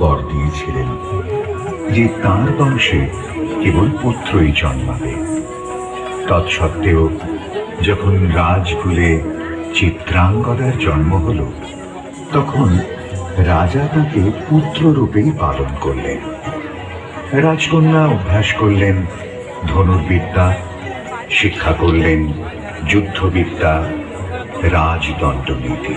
বর দিয়েছিলেন, যে তাঁর বংশে কেবল পুত্রই জন্মাবে। তৎসত্ত্বেও যখন রাজকুলে চিত্রাঙ্গদার জন্ম হল, তখন রাজা তাকে পুত্ররূপেই পালন করলেন। রাজকন্যা অভ্যাস করলেন, ধনুর্বিদ্যা, শিক্ষা করলেন, যুদ্ধবিদ্যা, রাজদণ্ডনীতি।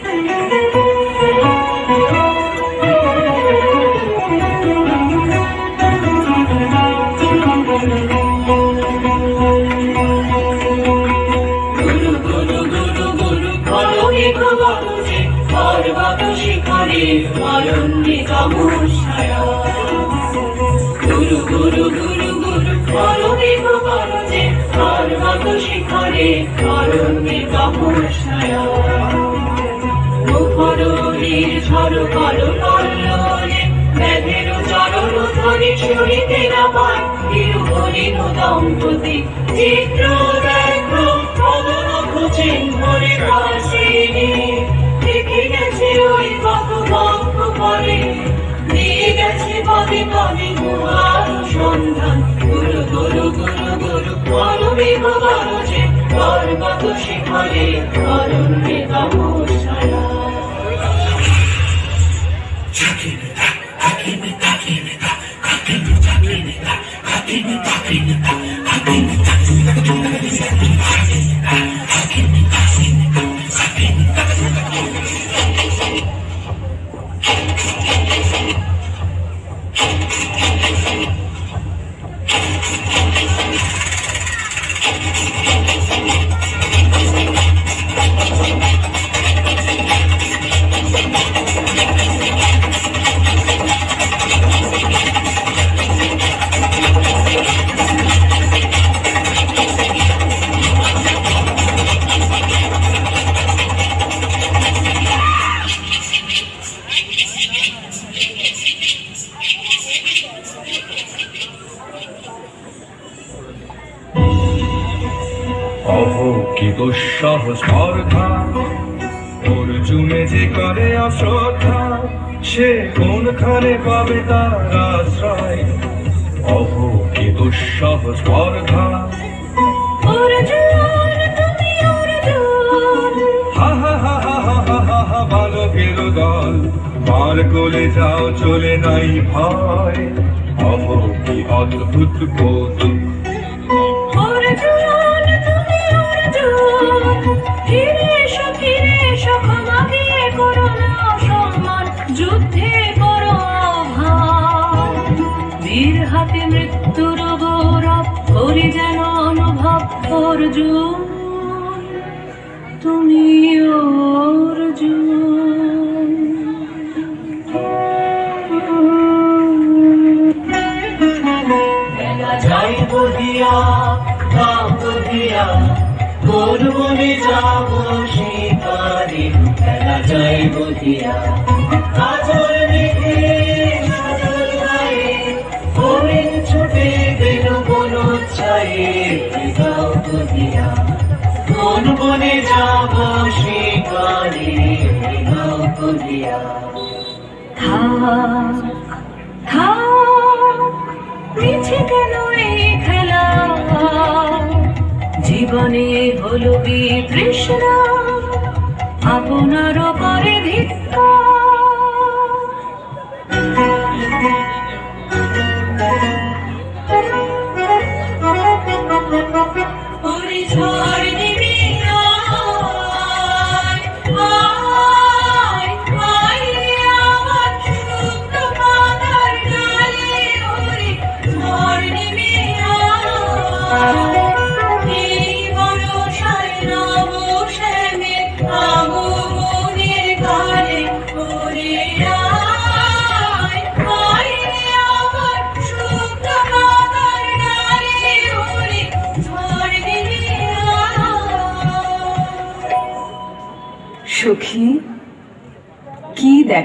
গুরু গুরু গুরু গুরু বলো মেঘ বলো যে পর্বত শিখরে অরণ্যে তমসায়া মুখরণীর ঝড় করো কল্লোলে গেছে ওই কত করে দিয়ে গেছে পদে পদে গুহার সন্ধান। গুরু গুরু গুরু গুরু পরমে বলো পর্বত শিখরে, অরণ্যে তমসায়া অহ কি দুঃসহ স্পর্ধা। অর্জুনে যে করে অশ্রদ্ধা সে কোনখানে পাবে তার আশ্রয়? অহ কি দুঃসহ স্পর্ধা বালকের দল। পার করে যাও চলে নাই ভাই অহ কি অদ্ভুত কৌতুক মৃত্যুর গৌরব করি যেন অনুভব অর্জুন। তুমি অর্জুন। যাইব দিয়া সে পারে খেলা বধিয়া থাক থাক মিছে কেন এই খেলা জীবনে হলো বিতৃষ্ণ আপনারও করে ভিক্ষা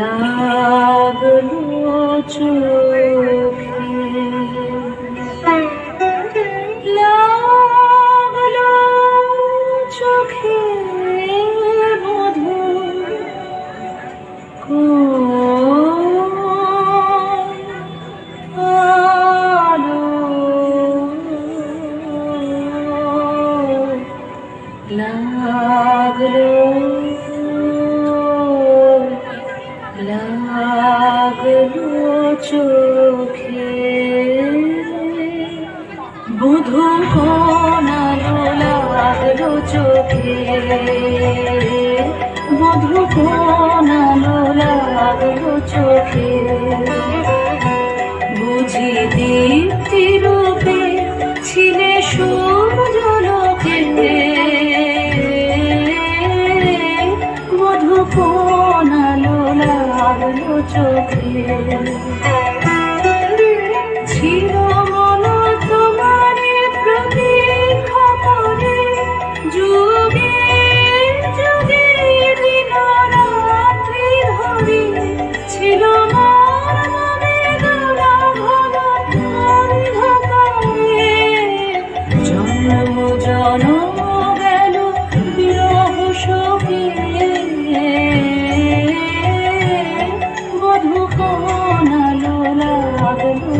love you. চোখে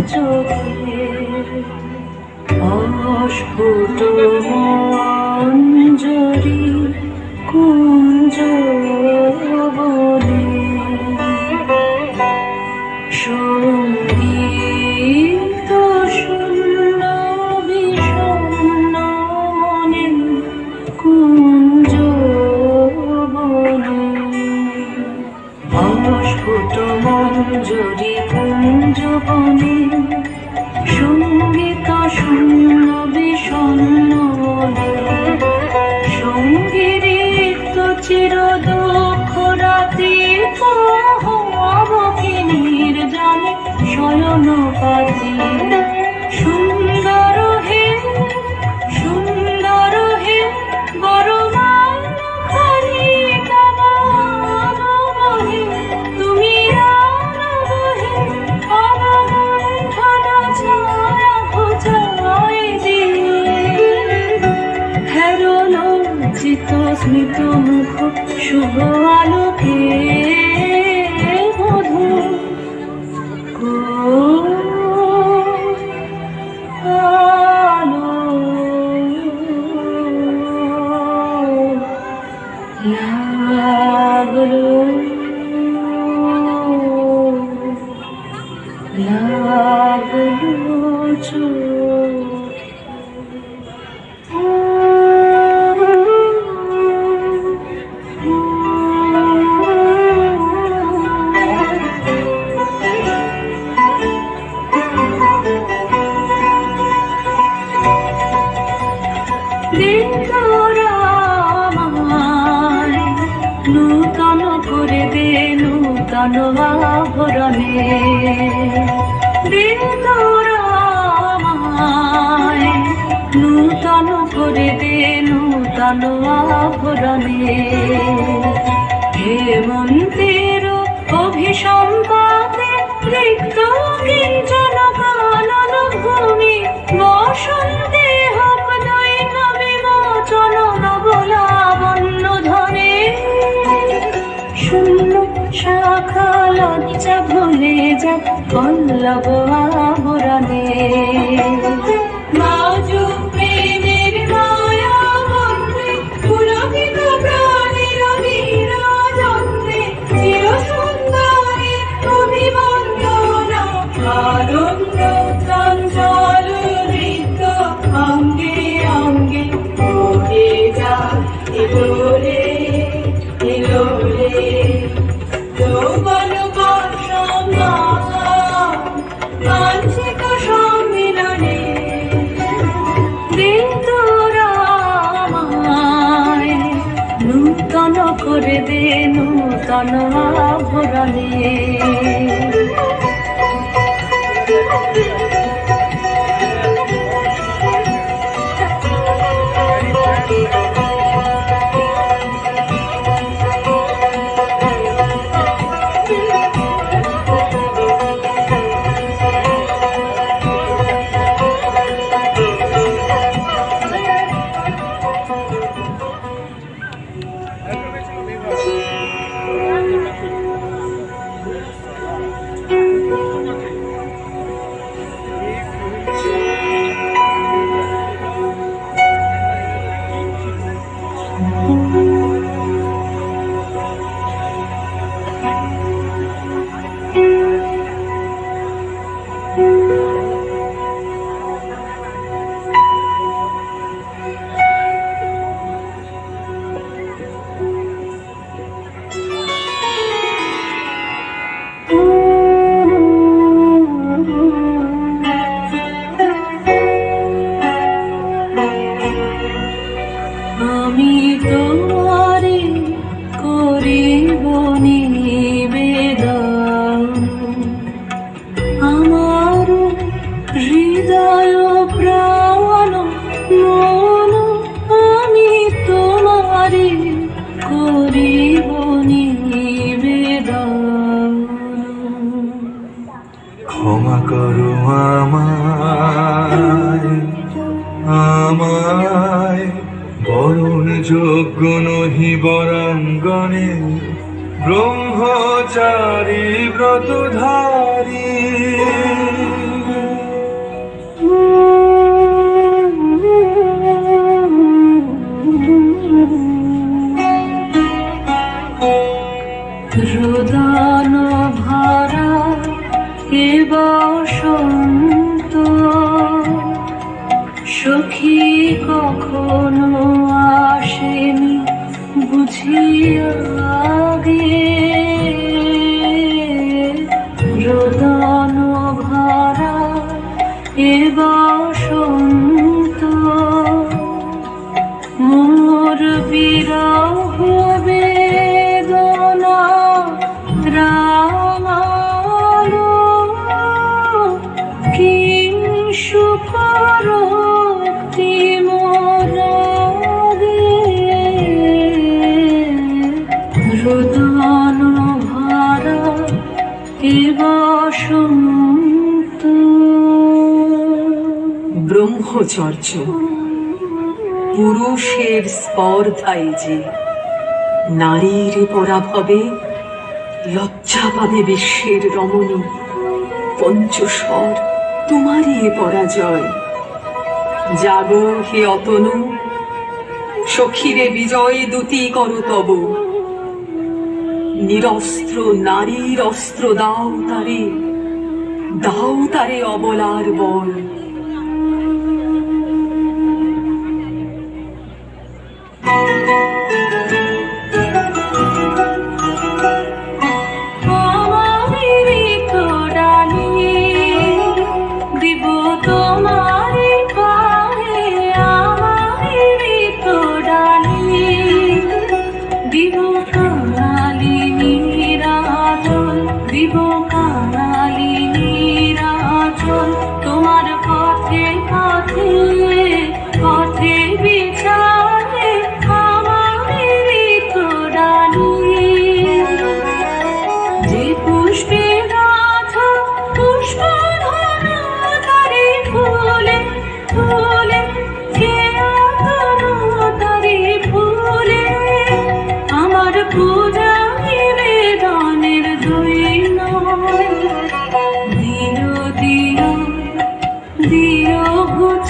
লাগল চোখে অস্ফুট মঞ্জরি কুঞ্জ বলে সংগীত শূন্য বিষণ্ণ মনে কুঞ্জ বলে অস্ফুট মঞ্জরি কুঞ্জ chuva. আভরণে দিন আমায় নূতন করে দে নূতন আভরণে। হেমন্তের অভিসম্পাতে রিক্ত কিঞ্চন কানন বসন্তে শাখা লজ্জা ভুলে যা পল্লব আবরণে। মনোভরণে ব্রহ্মচারী ব্রতধারী। রুদান ভরা এ বসন্ত সখী কখনো আসেনি বুঝিয়া দান ভরা এবার ব্রহ্মচর্য, পুরুষের স্পর্ধায় যে নারীর পরাভবে লজ্জা পাবে বিশ্বের রমণী, পঞ্চস্বর, তোমারই পরাজয়। জাগো হে অতনু, সখীরে বিজয় দুতি কর তব। নিরস্ত্র নারীর অস্ত্র দাও তারে দাও তারে অবলার বল।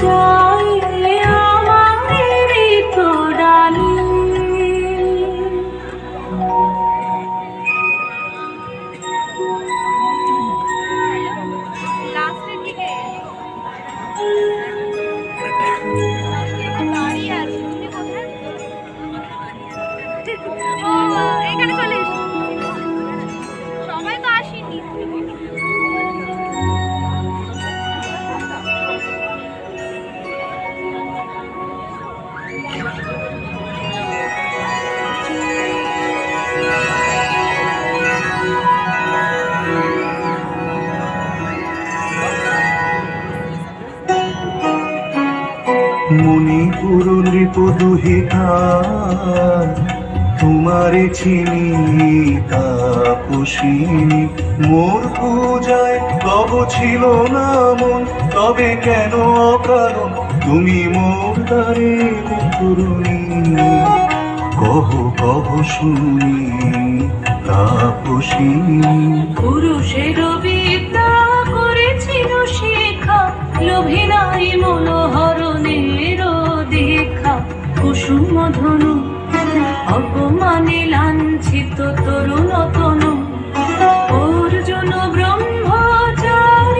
trời দুহিতার তোমারে চিনি তাপসিনী মোর পূজায় তব ছিল না মন, তবে কেন অকারণ? তুমি মোর দ্বারে করুণী কহ কহ শুনি তাপসিনী পুরুষের বিদ্যা করেছিল শিখা, লোভী নারী দেখা কুসুম ধনু অপমানে লাঞ্ছিত তরুণ